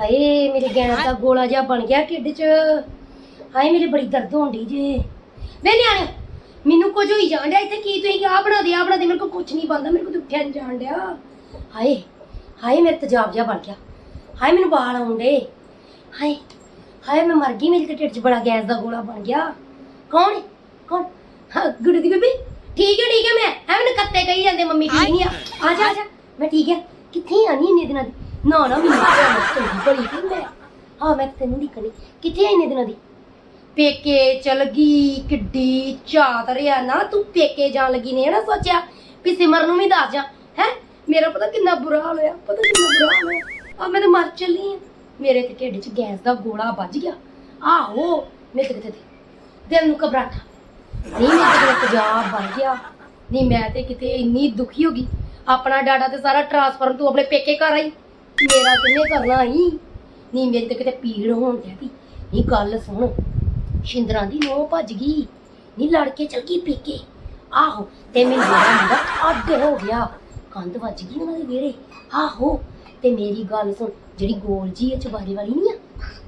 ਹਾਏ ਮੇਰੇ ਗੈਸ ਦਾ ਗੋਲਾ ਜਿਹਾ ਬਣ ਗਿਆ ਢਿੱਡ 'ਚ। ਹਾਏ ਮੇਰੇ ਬੜੀ ਦਰਦ ਹੁੰਦੀ ਜੇ। ਵੇ ਨਿਆਣੇ ਮੈਨੂੰ ਕੁਝ ਹੋਈ ਜਾਣ ਡਿਆ ਇੱਥੇ ਕੀ ਤੁਸੀਂ ਆ ਬਣਾ ਦੇ ਆ ਬਣਾ ਦੇ ਮੇਰੇ ਕੋਲ ਕੁਝ ਨਹੀਂ ਬਣਦਾ ਮੇਰੇ ਕੋਲ ਤਾਂ ਉੱਠਿਆ ਨਹੀਂ ਜਾਣ ਡਿਆ। ਹਾਏ ਹਾਏ ਮੇਰੇ ਤੇਜ਼ਾਬ ਜਿਹਾ ਬਣ ਗਿਆ। ਹਾਏ ਮੈਨੂੰ ਬਾਲ ਆਉਂਦੇ ਹਾਏ ਹਾਏ ਮੈਂ ਮਰ ਗਈ ਮੇਰੇ ਤੇ ਢਿੱਡ 'ਚ ਬੜਾ ਗੈਸ ਦਾ ਗੋਲਾ ਬਣ ਗਿਆ। ਕੌਣ ਹੈ? ਕੌਣ? ਹਾਂ ਗੁੱਡੀ ਦੀ ਬੇਬੀ। ਠੀਕ ਹੈ ਠੀਕ ਹੈ ਮੈਂ ਐ ਮੈਨੂੰ ਕੱਤੇ ਕਹੀ ਜਾਂਦੇ ਮੰਮੀ ਠੀਕ ਨਹੀਂ ਆ। ਆ ਜਾ ਆ ਜਾ ਮੈਂ ਠੀਕ ਹੈ ਕਿੱਥੇ ਆਣੀ ਇੰਨੇ ਦਿਨਾਂ ਦੀ? ਨਾ ਨਾ, ਮੈਨੂੰ ਚੰਗੀ ਬੜੀ ਸੀ ਮੈਂ। ਹਾਂ, ਮੈਂ ਤੈਨੂੰ ਨਹੀਂ ਕਣੀ ਕਿੱਥੇ ਆ ਇੰਨੇ ਦਿਨਾਂ ਦੀ? ਪੇਕੇ ਚਲ ਗਈ, ਕਿੱਡੀ ਝਾਤ ਰਿਆ ਨਾ, ਤੂੰ ਪੇਕੇ ਜਾਣ ਲੱਗੀ ਨੇ ਨਾ ਸੋਚਿਆ? ਵੀ ਸਿਮਰ ਨੂੰ ਵੀ ਦੱਸ ਜਾ, ਹੈ? ਮੇਰਾ ਪਤਾ ਕਿੰਨਾ ਬੁਰਾ ਹਾਲ ਹੋਇਆ, ਪਤਾ ਕਿੰਨਾ ਬੁਰਾ ਹਾਲ ਹੋਇਆ। ਆ ਮੈਂ ਤਾਂ ਮਰ ਚੱਲੀ ਆ। ਮੇਰੇ ਤੇ ਢਿੱਡ 'ਚ ਗੈਸ ਦਾ ਗੋਲਾ ਵੱਜ ਗਿਆ। ਆਹੋ ਮੇਰੇ ਤੇ ਕਿਤੇ ਦਿਲ ਨੂੰ ਘਬਰਾਹਟ ਨਹੀਂ ਮੇਰੇ ਤੇ ਕਿਤੇ ਤੇਜ਼ਾਬ ਬਣ ਗਿਆ। ਨਹੀਂ, ਮੈਂ ਤੇ ਕਿਤੇ ਇੰਨੀ ਦੁਖੀ ਹੋ ਗਈ। ਆਪਣਾ ਡਾਟਾ ਤੇ ਸਾਰਾ ਟ੍ਰਾਂਸਫਰ ਤੂੰ ਆਪਣੇ ਪੇਕੇ ਘਰ ਆਈ। ਮੇਰਾ ਕਿੰਨੇ ਕਰਨਾ ਹੀ ਨਹੀਂ ਮੇਰੇ ਤੇ ਕਿਤੇ ਪੀੜ ਹੋਣ ਡਿਆ ਵੀ ਨਹੀਂ ਗੱਲ ਸੁਣ, ਸ਼ਿੰਦਰਾਂ ਦੀ ਨੋ ਭੱਜ ਗਈ। ਨੀ ਲੜ ਕੇ ਚਲ ਗਈ ਪੇਕੇ। ਆਹੋ, ਤੇ ਮੇਰਾ ਜਿਹੜਾ ਮੁੰਡਾ ਅੱਡ ਹੋ ਗਿਆ। ਕੰਧ ਵੱਜ ਗਈ ਉਹਨਾਂ ਦੇ ਵਿਹੜੇ। ਆਹੋ, ਤੇ ਮੇਰੀ ਗੱਲ ਸੁਣ, ਜਿਹੜੀ ਗੋਲ ਜੀ ਹੈ ਚਬਾਰੇ ਵਾਲੀ ਨਹੀਂ ਆ?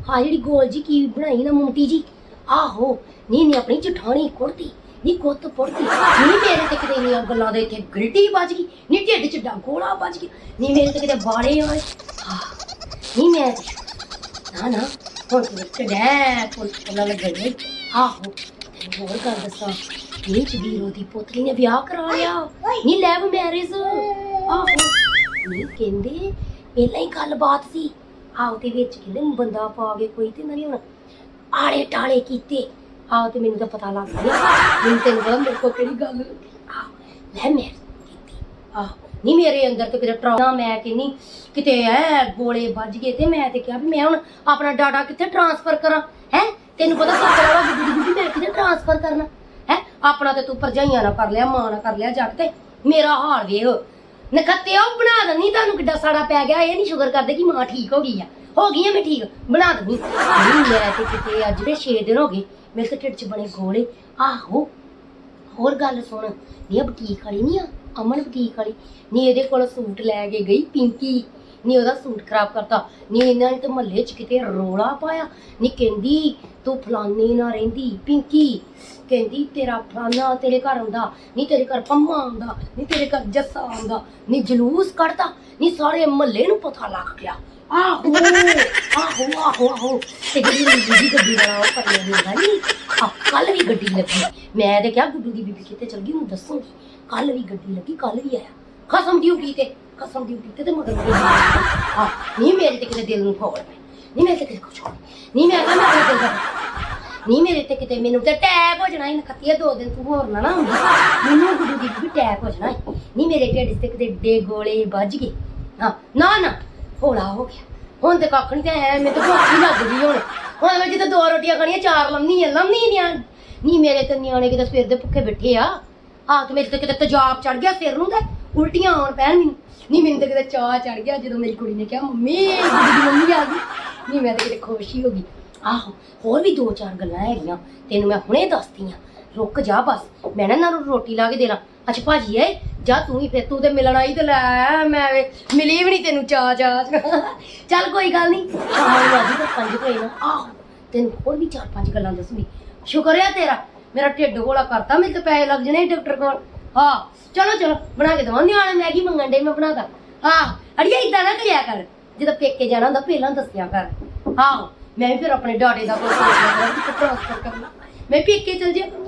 ਹਾਂ ਜਿਹੜੀ ਗੋਲ ਜੀ ਕੀ ਬਣਾਈ ਨਾ ਮੁੰਟੀ ਜੀ? ਆਹੋ ਨਹੀਂ ਨਹੀਂ ਆਪਣੀ ਜਠਾਣੀ ਕੁੜਤੀ ਨੀ ਕੁੱਤ ਪੁੜਤੀ ਨਹੀਂ ਮੇਰੇ ਤੇ ਕਿਤੇ ਇੰਨੀਆਂ ਗੱਲਾਂ ਦੇ ਇੱਥੇ ਗਿਲਟੀ ਵੱਜ ਗਈ ਨਹੀਂ ਢਿੱਡ ਚ ਡਾਂਗੋਲਾ ਵੱਜ ਗਈ ਨਹੀਂ ਮੇਰੇ ਤੇ ਕਿਤੇ ਬਾੜੇ ਆਏ। ਆਹ, ਮੈਂ ਨਾ ਨਾ ਹੁਣ ਤੇ ਡੈ ਪੁਲਿਸ ਲੱਗ ਗਈ ਆਹੋ ਹੋਰ ਗੱਲ ਦੱਸਾਂ ਇਹ ਜਗੀਰੋ ਦੀ ਪੋਤਰੀ ਨੇ ਵਿਆਹ ਕਰਾ ਲਿਆ। ਨੀ ਲੈਵ ਮੈਰਿਜ ਆਹੋ ਨਹੀਂ ਕਹਿੰਦੇ ਪਹਿਲਾਂ ਹੀ ਗੱਲਬਾਤ ਸੀ। ਆਹੋ ਤੇ ਵਿੱਚ ਕਹਿੰਦੇ ਬੰਦਾ ਪਾ ਕੇ ਕੋਈ ਤੇ ਨਹੀਂ ਹੁਣ ਆਲੇ ਟਾਲੇ ਕੀਤੇ। ਆਹੋ ਤੇ ਮੈਨੂੰ ਤਾਂ ਪਤਾ ਲੱਗ ਗਿਆ। ਮੈਨੂੰ ਤੈਨੂੰ ਪਤਾ ਮੇਰੇ ਕੋਲ ਕਿਹੜੀ ਗੱਲ ਆਹ ਮੈਂ ਮੈਂ ਕੀਤੀ। ਆਹ, ਨਹੀਂ ਮੇਰੇ ਅੰਦਰ ਤੇ ਕਿਤੇ ਟਰਾਮਾ ਮੈਂ ਕਹਿੰਨੀ ਕਿਤੇ, ਐ ਗੋਲੇ ਵੱਜ ਗਏ ਤੇ ਮੈਂ ਤੇ ਕਿਹਾ ਵੀ ਮੈਂ ਹੁਣ ਆਪਣਾ ਡਾਟਾ ਕਿੱਥੇ ਟਰਾਂਸਫਰ ਕਰਾਂ? ਹੈ? ਤੈਨੂੰ ਪਤਾ ਸੱਤ ਵਾਲਾ ਗੁੱਡੀ ਗੁੱਡੀ ਮੈਂ ਕਿੱਥੇ ਟਰਾਂਸਫਰ ਕਰਨਾ? ਹੈ? ਆਪਣਾ ਤੇ ਤੂੰ ਭਰਜਾਈਆਂ ਨਾਲ ਕਰ ਲਿਆ, ਮਾਂ ਨਾਲ ਕਰ ਲਿਆ, ਜੱਟ ਤੇ। ਮੇਰਾ ਹਾਲ ਵੇਖ। ਨਖੱਤੇ ਉਹ ਬਣਾ ਦਿੰਦੀ, ਤੁਹਾਨੂੰ ਕਿੱਡਾ ਸਾੜਾ ਪੈ ਗਿਆ, ਇਹ ਨਹੀਂ ਸ਼ੁਕਰ ਕਰਦੇ ਕਿ ਮਾਂ ਠੀਕ ਹੋ ਗਈ ਆ। ਹੋ ਗਈ ਆ, ਮੈਂ ਠੀਕ, ਬਣਾ ਦਨੀ ਨਹੀਂ, ਮੈਂ ਤੇ ਕਿਤੇ ਅੱਜ ਦੇ 6 ਦਿਨ ਹੋ ਗਏ, ਮੇਰੇ ਤੇ ਢਿੱਡ 'ਚ ਬਣੇ ਗੋਲੇ। ਆਹੋ, ਹੋਰ ਗੱਲ ਸੁਣ, ਨੀ ਇਹ ਬੁਟੀਕ ਵਾਲੀ ਨਹੀਂ ਆ, ਅਮਨ ਬੁਟੀਕ ਵਾਲੀ? ਨੀ ਇਹਦੇ ਕੋਲ ਸੂਟ ਲੈ ਕੇ ਗਈ ਪਿੰਕੀ। ਨੀ ਉਹਦਾ ਸੂਟ ਖਰਾਬ ਕਰਤਾ। ਨੀ ਇਹਨਾਂ ਨੇ ਤੇ ਮਹੱਲੇ 'ਚ ਕਿਤੇ ਰੋਲਾ ਪਾਇਆ। ਨੀ ਕਹਿੰਦੀ, ਤੂੰ ਫਲਾਨੀ ਨਾ ਰਹਿੰਦੀ, ਪਿੰਕੀ। ਕਹਿੰਦੀ, ਤੇਰਾ ਫਲਾਨਾ ਤੇਰੇ ਘਰ ਆਉਂਦਾ, ਨੀ ਤੇਰੇ ਘਰ ਪੰਮਾ ਆਉਂਦਾ, ਨੀ ਤੇਰੇ ਘਰ ਜੱਸਾ ਆਉਂਦਾ, ਨੀ ਜਲੂਸ ਕੱਢਦਾ, ਨੀ ਸਾਰੇ ਮਹੱਲੇ ਨੂੰ ਪਤਾ ਲੱਗ ਗਿਆ। ਆਹੋ ਆਹੋ ਆਹੋ ਆਹੋ। ਤੇ ਜਿਹੜੀ ਗੁੱਡੀ ਦੀ ਗੱਡੀ ਵਾਲਾ ਉਹ ਪਰਲੇ ਹੁੰਦਾ ਨਹੀਂ ਆ ਕੱਲ ਵੀ ਗੱਡੀ ਲੱਗੀ। ਮੈਂ ਤੇ ਕਿਹਾ ਗੁੱਡੂ ਦੀ ਬੀਬੀ ਕਿੱਥੇ ਚਲ ਗਈ ਨੂੰ ਦੱਸੂਗੀ। ਕੱਲ ਵੀ ਗੱਡੀ ਲੱਗੀ ਕੱਲ ਵੀ ਆਇਆ। ਖਸਮ ਡਿਊਟੀ ਤੇ, ਖਸਮ ਡਿਊਟੀ ਤੇ ਤੇ ਮਗਰ ਮਗਰ ਹਾਂ ਨਹੀਂ ਮੇਰੇ ਤੇ ਕਿਤੇ ਦਿਲ ਨੂੰ ਖੋਲ ਪਈ ਨਹੀਂ ਮੇਰੇ ਤੇ ਕਿਤੇ ਕੁਛ ਹੋਣਾ ਨਹੀਂ ਮੈਂ ਕਹਾਂ ਮੈਂ ਆਪਣੇ ਨਹੀਂ ਮੇਰੇ ਤੇ ਕਿਤੇ ਮੈਨੂੰ ਤੇ ਟੈਗ ਹੋ ਜਾਣਾ ਇਹਨਾਂ ਖੱਤੀਆ ਦੋ ਦਿਨ ਤੂੰ ਹੋਰ ਨਾ ਨਾ ਹੁੰਦੀ। ਮੈਨੂੰ ਗੁੱਡੂ ਦੀ ਬੀਬੀ ਟੈਕ ਹੋ ਜਾਣਾ ਈ ਨਹੀਂ ਮੇਰੇ ਢਿੱਡ ਤੇ ਕਿਤੇ ਡੇ ਗੋਲੇ ਵੱਜ ਗਏ। ਹਾਂ ਨਾ ਨਾ। ਹੌਲਾ ਹੋ ਗਿਆ। ਹੁਣ ਤੇ ਕੱਖ ਨਹੀਂ ਤੇ ਐ ਮੈਨੂੰ ਤਾਂ ਭੁੱਖ ਹੀ ਲੱਗਦੀ ਹੁਣ। ਹੁਣ ਮੈਂ ਜਿੱਦਾਂ ਦੋ ਰੋਟੀਆਂ ਖਾਣੀਆਂ, ਚਾਰ ਲੰਮੀ ਆ, ਲੰਮੀ ਨਹੀਂ ਨਹੀਂ ਮੇਰੇ ਤੇ ਨਿਆਣੇ ਕਿਤੇ ਸਵੇਰ ਦੇ ਭੁੱਖੇ ਬੈਠੇ ਆ। ਆ ਤੇ ਮੇਰੇ ਤੇ ਕਿਤੇ ਤੇਜ਼ਾਬ ਚੜ ਗਿਆ ਸਿਰ ਨੂੰ ਤੇ ਉਲਟੀਆਂ ਆਉਣ ਪੈਣ ਮੈਨੂੰ। ਨਹੀਂ ਮੈਨੂੰ ਤੇ ਕਿਤੇ ਚਾਹ ਚੜ ਗਿਆ ਜਦੋਂ ਮੇਰੀ ਕੁੜੀ ਨੇ ਕਿਹਾ, ਮੰਮੀ ਦੀ ਮੰਮੀ ਆ ਗਈ। ਨਹੀਂ ਮੈਂ ਤੇ ਕਿਤੇ ਖੁਸ਼ ਹੀ ਹੋ ਗਈ। ਆਹੋ, ਹੋਰ ਵੀ ਦੋ ਚਾਰ ਗੱਲਾਂ ਹੈਗੀਆਂ, ਤੈਨੂੰ ਮੈਂ ਹੁਣੇ ਦੱਸਦੀ ਆ ਰੁਕ ਜਾ ਬਸ, ਮੈਂ ਨਾ ਇਹਨਾਂ ਨੂੰ ਰੋਟੀ ਲਾ ਕੇ ਦੇਣਾ ਅੱਛਾ, ਭਾਜੀ ਏ ਜਾ ਤੂੰ ਹੀ ਫਿਰ ਤੂੰ ਤੇ ਮਿਲਣ ਆਈ ਤੇ ਲੈ ਮੈਂ ਵੇ ਮਿਲੀ ਵੀ ਨਹੀਂ ਤੈਨੂੰ ਚਾ ਚਾ। ਚੱਲ ਕੋਈ ਗੱਲ ਨਹੀਂ ਸ਼ਾਮ ਨੂੰ ਆਜੀ ਪੰਜ ਕੋਈ ਨਾ। ਆਹੋ, ਤੈਨੂੰ ਹੋਰ ਵੀ ਚਾਰ ਪੰਜ ਗੱਲਾਂ ਦੱਸੂਗੀ ਸ਼ੁਕਰ ਹੈ ਤੇਰਾ, ਮੇਰਾ ਢਿੱਡ ਗੋਲਾ ਕਰਤਾ ਮੇਰੇ ਤੇ ਪੈਸੇ ਲੱਗ ਜਣੇ ਡਾਕਟਰ ਕੋਲ। ਹਾਂ, ਚਲੋ ਚਲੋ, ਬਣਾ ਕੇ ਦਵਾਂ, ਨਿਆਣੇ ਮੈਗੀ ਮੰਗਣ ਡੇ ਮੈਂ ਬਣਾਦਾ। ਹਾਂ, ਅੜੀਏ ਇਦਾਂ ਨਾ ਕਰਿਆ ਕਰ, ਜਦੋਂ ਪੇਕੇ ਜਾਣਾ ਹੁੰਦਾ, ਪਹਿਲਾਂ ਦੱਸਿਆ ਕਰ। ਆਹੋ ਮੈਂ ਵੀ ਫਿਰ ਆਪਣੇ ਡਾਟੇ ਦਾ ਕੋਈ ਕਰਨਾ। ਮੈਂ ਪੇਕੇ ਚਲ ਜਿਆ ਕਰੂੰ।